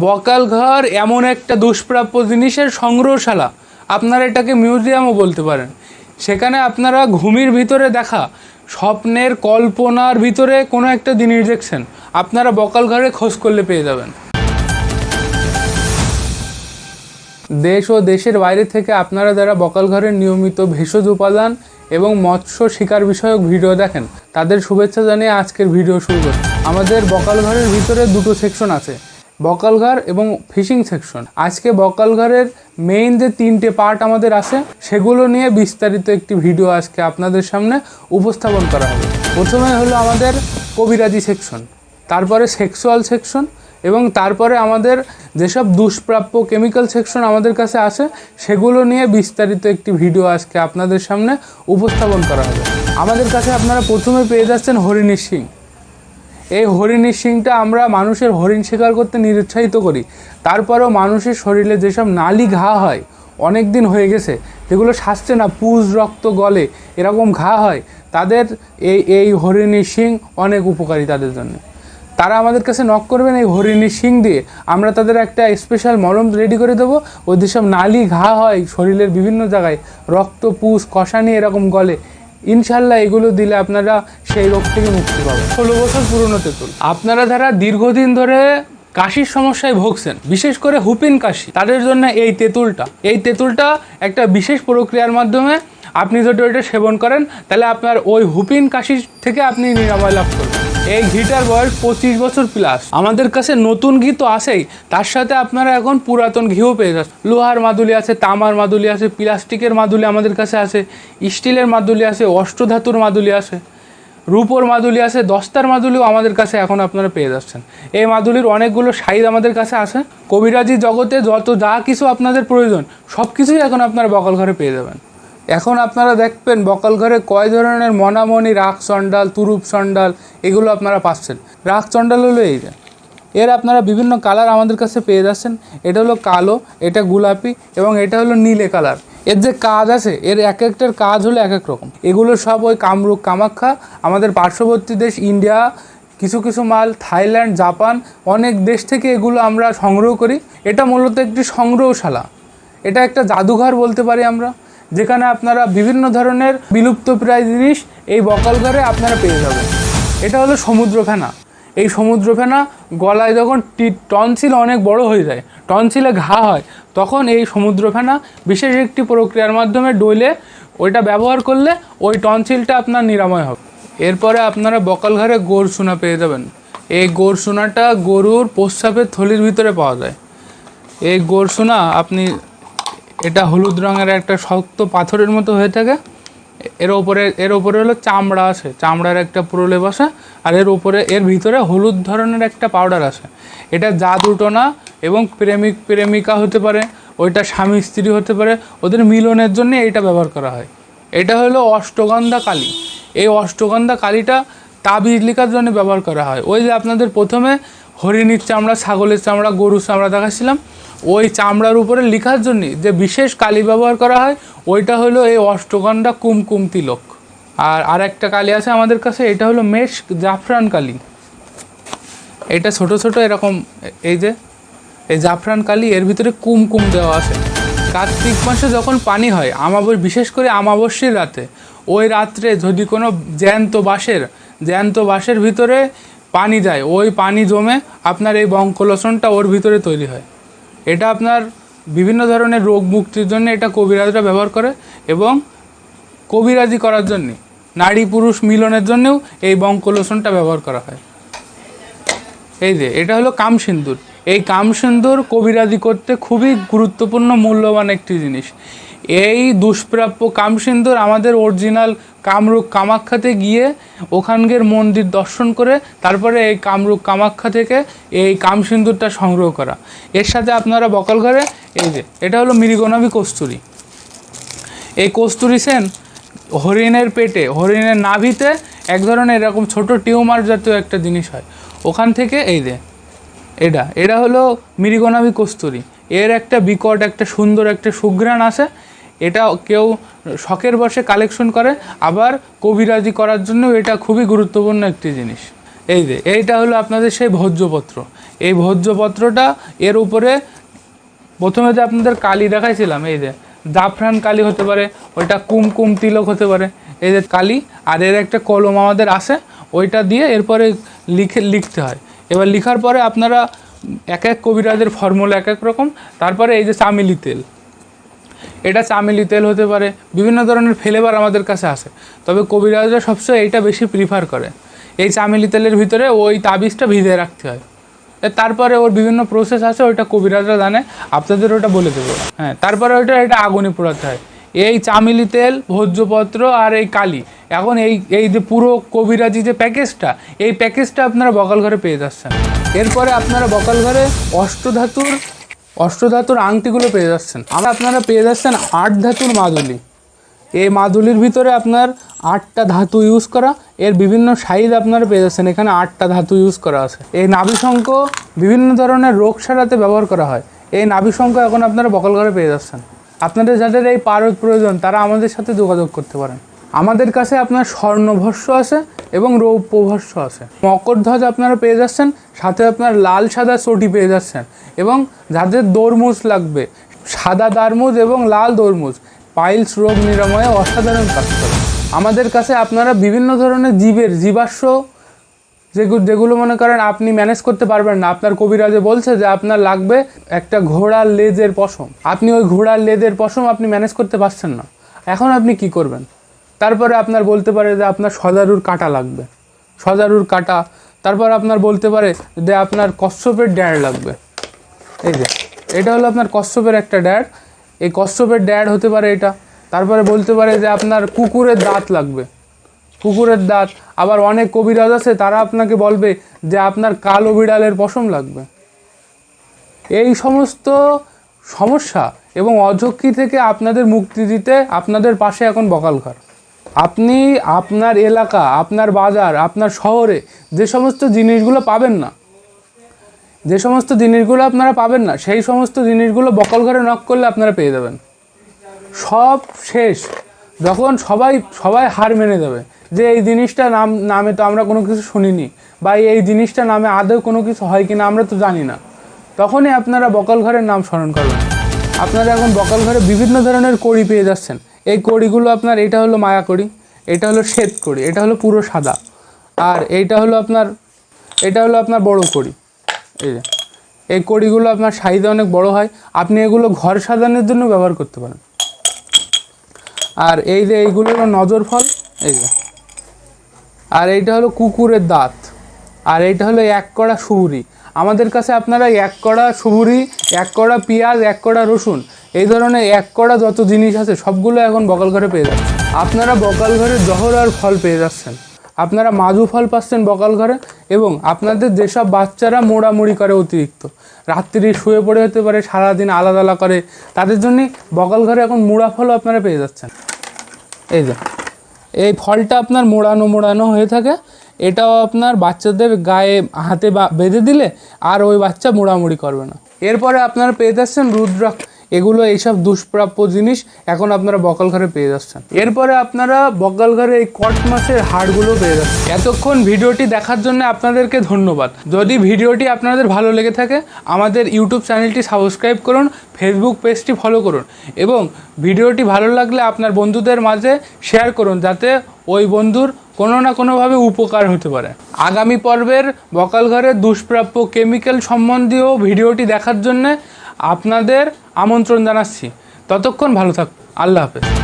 বকাল ঘর এমন একটা দুষ্প্রাপ্য জিনিসের সংগ্রহশালা। আপনারা এটাকে মিউজিয়ামও বলতে পারেন। সেখানে আপনারা ঘুমির ভিতরে দেখা, স্বপ্নের কল্পনার ভিতরে কোনো একটা জিনিস দেখছেন। আপনারা বকাল ঘরে খোঁজ করলে পেয়ে যাবেন। দেশ ও দেশের বাইরে থেকে আপনারা যারা বকাল ঘরের নিয়মিত ভেষজ উপাদান এবং মৎস্য শিকার বিষয়ক ভিডিও দেখেন, তাদের শুভেচ্ছা জানিয়ে আজকের ভিডিও শুরু করি আমাদের বকাল ঘরের ভিতরে দুটো সেকশন আছে। বকাল ঘর এবং ফিশিং সেকশন। আজকে বকাল ঘরের মেইন যে তিনটে পার্ট আমাদের আছে, সেগুলো নিয়ে বিস্তারিত একটি ভিডিও আজকে আপনাদের সামনে উপস্থাপন করা হবে। প্রথমে হলো আমাদের কবিরাজি সেকশন তারপরে সেক্সুয়াল সেকশন এবং তারপরে আমাদের যেসব দুষ্প্রাপ্য কেমিক্যাল সেকশন আমাদের কাছে আসে সেগুলো নিয়ে বিস্তারিত একটি ভিডিও আজকে আপনাদের সামনে উপস্থাপন করা হবে। আমাদের কাছে আপনারা প্রথমে পেয়ে যাচ্ছেন হরিণীর সিং। এই হরিণীর শিংটা আমরা মানুষের হরিণ শিকার করতে নিরুৎসাহিত করি। তারপরেও মানুষের শরীরে যেসব নালি ঘা হয় অনেক দিন হয়ে গেছে, যেগুলো সাজছে না, পুজ, রক্ত, গলে, এরকম ঘা হয়, তাদের এই এই হরিণীর শিং অনেক উপকারী তাদের জন্য। তারা আমাদের কাছে নক করবেন, এই হরিণীর শিং দিয়ে আমরা তাদের একটা স্পেশাল মলম রেডি করে দেবো। ওই যেসব নালি ঘা হয় শরীরের বিভিন্ন জায়গায়, রক্ত পুষ কষানি এরকম গলে ইনশাল্লাহ এগুলো দিলে আপনারা সেই রোগ থেকে মুক্তি পাবেন। ষোলো বছর পুরনো তেঁতুল। আপনারা যারা দীর্ঘদিন ধরে কাশির সমস্যায় ভুগছেন, বিশেষ করে হুপিন কাশি, তাদের জন্য এই তেঁতুলটা। এই তেঁতুলটা একটা বিশেষ প্রক্রিয়ার মাধ্যমে আপনি যদি ওইটা সেবন করেন, তাহলে আপনার ওই হুপিন কাশি থেকে আপনি নিরাময় লাভ করবেন। এই ঘিটার বয়স পঁচিশ বছর প্লাস আমাদের কাছে নতুন ঘি তো আসেই তার সাথে আপনারা এখন পুরাতন ঘিও পেয়ে যাচ্ছেন। লোহার মাদুলি আছে, তামার মাদুলি আছে, প্লাস্টিকের মাদুলি আমাদের কাছে আছে, স্টিলের মাদুলি আছে, অষ্টধাতুর মাদুলি আছে, রূপোর মাদুলি আছে, দস্তার মাদুলিও আমাদের কাছে এখন আপনারা পেয়ে যাচ্ছেন। এই মাদুলির অনেকগুলো সাইজ আমাদের কাছে আছে। কবিরাজি জগতে যত যা কিছু আপনাদের প্রয়োজন সব কিছুই এখন আপনারা বকল ঘরে পেয়ে যাবেন। এখন আপনারা দেখবেন বকাল ঘরে কয় ধরনের মনামণি রাগ চণ্ডাল, তুরুপ চণ্ডাল, এগুলো আপনারা পাচ্ছেন। রাগ চণ্ডাল হলো এই এর আপনারা বিভিন্ন কালার আমাদের কাছে পেয়ে যাচ্ছেন। এটা হলো কালো, এটা গোলাপি এবং এটা হলো নীলে কালার। এর যে কাজ আছে, এর এক একটার কাজ হলো এক এক রকম। এগুলো সব ওই কামরূপ কামাখ্যা, আমাদের পার্শ্ববর্তী দেশ ইন্ডিয়া, কিছু কিছু মাল থাইল্যান্ড, জাপান, অনেক দেশ থেকে এগুলো আমরা সংগ্রহ করি। এটা মূলত একটি সংগ্রহশালা। এটা একটা জাদুঘর বলতে পারি আমরা। যেখানে আপনারা বিভিন্ন ধরনের বিলুপ্ত প্রায় জিনিস এই বকাল ঘরে আপনারা পেয়ে যাবেন। এটা হলো সমুদ্র ফেনা এই সমুদ্র ফেনা গলায় যখন টনসিল অনেক বড় হয়ে যায়, টনসিলে ঘা হয়, তখন এই সমুদ্র ফেনা বিশেষ একটি প্রক্রিয়ার মাধ্যমে ডইলে ওইটা ব্যবহার করলে ওই টনসিলটা আপনার নিরাময় হবে। এরপরে আপনারা বকাল ঘরে গোর সোনা পেয়ে যাবেন। এই গোর সোনাটা গরুর প্রস্রাবের থলির ভিতরে পাওয়া যায়। এই গোর সোনা আপনি এটা হলুদ রঙের একটা শক্ত পাথরের মতো হয়ে থাকে। এর ওপরে এর ওপরে হলো চামড়া আছে, চামড়ার একটা প্রলেপ আছে, আর এর ওপরে, এর ভিতরে হলুদ ধরনের একটা পাউডার আছে। এটা জাদুটোনা এবং প্রেমিক, প্রেমিকা হতে পারে, ওইটা স্বামী স্ত্রী হতে পারে, ওদের মিলনের জন্য এইটা ব্যবহার করা হয়। এটা হলো অষ্টগন্ধা কালী। এই অষ্টগন্ধা কালীটা তাবিজ লেখার জন্য ব্যবহার করা হয়। ওই যে আপনাদের প্রথমে হরিণীর চামড়া, ছাগলের চামড়া, গরুর চামড়া দেখাচ্ছিলাম। ওই চামড়ার উপরে লেখার জন্য যে বিশেষ কালি ব্যবহার করা হয়, ওইটা হলো এই অষ্টগন্ধা কুমকুম তিলক। আর আরেকটা কালি আছে আমাদের কাছে, এটা হলো মেষ জাফরান কালি। এটা ছোট ছোট এরকম, এই যে, এই জাফরান কালি, এর ভিতরে কুমকুম দেওয়া আছে। কার্তিক মাসে যখন পানি হয় আমাবস বিশেষ করে আমাবস্যের রাতে, ওই রাত্রে যদি কোনো জ্যান্ত বাঁশের জ্যান্ত বাঁশের ভিতরে পানি যায়, ওই পানি জমে আপনার এই বঙ্কলোচনটা ওর ভিতরে তৈরি হয়। এটা আপনার বিভিন্ন ধরনের রোগ মুক্তির জন্য এটা কবিরাজরা ব্যবহার করে এবং কবিরাজি করার জন্যে, নারী পুরুষ মিলনের জন্যেও এই বঙ্কলোসনটা ব্যবহার করা হয়। এই যে, এটা হলো কামসিন্দুর। এই কামসিন্দুর কবিরাজি করতে খুবই গুরুত্বপূর্ণ, মূল্যবান একটি জিনিস। এই দুষ্প্রাপ্য কামসিন্দুর আমাদের অরিজিনাল কামরূপ কামাখ্যাতে গিয়ে ওখানকার মন্দির দর্শন করে, তারপরে এই কামরূপ কামাখ্যা থেকে এই কামসিন্দুরটা সংগ্রহ করা। এর সাথে আপনারা বকল ঘরে, এই যে, এটা হলো মৃগনাভি কস্তুরি। এই কস্তুরি সেন হরিণের পেটে, হরিণের নাভিতে এক ধরনের এরকম ছোট টিউমার জাতীয় একটা জিনিস হয়। ওখান থেকে এই যে এটা এটা হলো মৃগনাভি কস্তুরি। এর একটা বিকট, একটা সুন্দর, একটা সুঘ্রাণ আছে। এটা কেউ শখের বসে কালেকশন করে, আবার কবিরাজি করার জন্য এটা খুবই গুরুত্বপূর্ণ একটি জিনিস। এই যে, এইটা হলো আপনাদের সেই ভোজ্যপত্র। এই ভোজ্যপত্রটা এর উপরে প্রথমে যে আপনাদের কালি দেখাইছিলাম, এই যে, জাফরান কালি হতে পারে, ওইটা কুমকুম তিলক হতে পারে, এই যে কালি, আর এর একটা কলম আমাদের আসে ওইটা দিয়ে এরপরে লিখে, লিখতে হয়। এবার লিখার পরে আপনারা এক এক কবিরাজের ফর্মুলা এক এক রকম, তারপরে এই যে চামেলি তেল। এটা চামেলি তেল হতে পারে, বিভিন্ন ধরনের ফ্লেভার আমাদের কাছে আসে, তবে কবিরাজরা সবসময় এইটা বেশি প্রিফার করে। এই চামেলি তেলের ভিতরে ওই তাবিজটা ভিজিয়ে রাখতে হয়। তারপরে ওর বিভিন্ন প্রসেস আছে, ওইটা কবিরাজরা জানে। আপনাদের ওটা বলে দেবো। হ্যাঁ তারপরে ওইটা এটা আগুনে পোড়াতে হয়। এই চামেলি তেল, ভোজ্যপত্র আর এই কালি। এখন এই এই যে পুরো কবিরাজি যে প্যাকেজটা, এই প্যাকেজটা আপনারা বকাল ঘরে পেয়ে যাচ্ছেন। এরপরে আপনারা বকাল ঘরে অষ্টধাতুর অষ্টধাতুর আংটিগুলো পেয়ে যাচ্ছেন। আর আপনারা পেয়ে যাচ্ছেন আট ধাতুর মাদুলি। এই মাদুলির ভিতরে আপনার আটটা ধাতু ইউজ করা, এর বিভিন্ন সাইজ আপনারা পেয়ে যাচ্ছেন। এখানে আটটা ধাতু ইউজ করা আছে। এই নাভিশঙ্খ বিভিন্ন ধরনের রোগ সারাতে ব্যবহার করা হয়। এই নাভিশঙ্খ এখন আপনারা বকল ঘরে পেয়ে যাচ্ছেন। আপনাদের যাদের এই পারদ প্রয়োজন, তারা আমাদের সাথে যোগাযোগ করতে পারেন। আমাদের কাছে আপনার স্বর্ণভস্য আছে এবং রৌপ্যভস্য আছে। মকর ধ্বজ আপনারা পেয়ে যাচ্ছেন, সাথে আপনার লাল সাদা চটি পেয়ে যাচ্ছেন এবং যাদের দরমুজ লাগবে, সাদা দারমুজ এবং লাল দরমুজ, পাইলস রোগ নিরাময়ে অসাধারণ কাজ করে। আমাদের কাছে আপনারা বিভিন্ন ধরনের জীবের জীবাশ্ম যেগুলো যেগুলো মনে করেন আপনি ম্যানেজ করতে পারবেন না। আপনার কবিরাজে বলছে যে আপনার লাগবে একটা ঘোড়ার লেজের পশম। আপনি ওই ঘোড়ার লেজের পশম আপনি ম্যানেজ করতে পারছেন না। এখন আপনি কি করবেন? তারপরে আপনার বলতে পারে যে আপনার সজারুর কাটা লাগবে। সজারুর কাটা। তারপর আপনার বলতে পারে যে আপনার কচ্ছপের ড্যাড় লাগবে। এই যে, এটা হলো আপনার কচ্ছপের একটা ড্যাড। এই কচ্ছপের ড্যাড হতে পারে এটা। তারপরে বলতে পারে যে আপনার কুকুরের দাঁত লাগবে। কুকুরের দাঁত, আবার অনেক কবিরাজ আছে, তারা আপনাকে বলবে যে আপনার কালো বিড়ালের পশম লাগবে। এই সমস্ত সমস্যা এবং অঝক্কি থেকে আপনাদের মুক্তি দিতে আপনাদের পাশে এখন বকাল ঘর আপনি আপনার এলাকা, আপনার বাজার, আপনার শহরে যে সমস্ত জিনিসগুলো পাবেন না, যে সমস্ত জিনিসগুলো আপনারা পাবেন না, সেই সমস্ত জিনিসগুলো বকল ঘরে নক করলে আপনারা পেয়ে যাবেন। সব শেষ। যখন সবাই সবাই হার মেনে যাবে যে এই জিনিসটা নাম, নামে তো আমরা কোনো কিছু শুনিনি বা এই জিনিসটা নামে আদৌ কোনো কিছু হয় কিনা আমরা তো জানি না। তখনই আপনারা বকল ঘরের নাম স্মরণ করবেন। আপনারা এখন বকল ঘরে বিভিন্ন ধরনের কড়ি পেয়ে যাচ্ছেন। এই কড়িগুলো আপনার, এটা হলো মায়া কড়ি, এটা হলো শ্বেত কড়ি, এটা হলো পুরো সাদা। আর এইটা হলো আপনার, এটা হলো আপনার বড় কড়ি। এই যে, এই কড়িগুলো আপনার সাইজে অনেক বড় হয়। আপনি এগুলো ঘর সাজানোর জন্য ব্যবহার করতে পারেন। আর এই যে এইগুলো হলো নজর ফল, এই যে। আর এইটা হলো কুকুরের দাঁত। আর এইটা হলো এক কড়া সুবুরি আমাদের কাছে আপনারা এক কড়া সুবুরি এক কড়া পেঁয়াজ, এক কড়া রসুন, এই ধরনের এক কড়া যত জিনিস আছে সবগুলো এখন বকাল ঘরে পেয়ে যাচ্ছে আপনারা বকাল ঘরে জহর আর ফল পেয়ে যাচ্ছেন। আপনারা মাজু ফল পাচ্ছেন বকাল ঘরে এবং আপনাদের যেসব বাচ্চারা মোড়ামুড়ি করে অতিরিক্ত, রাত্রি শুয়ে পড়ে হতে পারে, সারাদিন আলাদা আলাদা করে, তাদের জন্যই বকাল ঘরে এখন মোড়া ফলও আপনারা পেয়ে যাচ্ছেন। এই যে, এই ফলটা আপনার মোড়ানো মোড়ানো হয়ে থাকে, এটাও আপনার বাচ্চাদের গায়ে হাতে বেঁধে দিলে আর ওই বাচ্চা মোড়ামুড়ি করবে না। এরপরে আপনারা পেয়ে যাচ্ছেন রুদ্রাক্ষ এগুলো এইসব দুষ্প্রাপ্য জিনিস এখন আপনারা বকাল ঘরে পেয়ে যাচ্ছেন। এরপরে আপনারা বকাল ঘরে এই কট মাছের হাড়গুলো পেয়ে যাচ্ছেন। এতক্ষণ ভিডিওটি দেখার জন্য আপনাদেরকে ধন্যবাদ। যদি ভিডিওটি আপনাদের ভালো লেগে থাকে, আমাদের ইউটিউব চ্যানেলটি সাবস্ক্রাইব করুন, ফেসবুক পেজটি ফলো করুন এবং ভিডিওটি ভালো লাগলে আপনার বন্ধুদের মাঝে শেয়ার করুন যাতে ওই বন্ধুর কোনো না কোনোভাবে উপকার হতে পারে। আগামী পর্বের বকাল ঘরের দুষ্প্রাপ্য কেমিক্যাল সম্বন্ধীয় ভিডিওটি দেখার জন্য আপনাদের আমন্ত্রণ জানাচ্ছি। ততক্ষণ ভালো থাক আল্লাহ হাফেজ।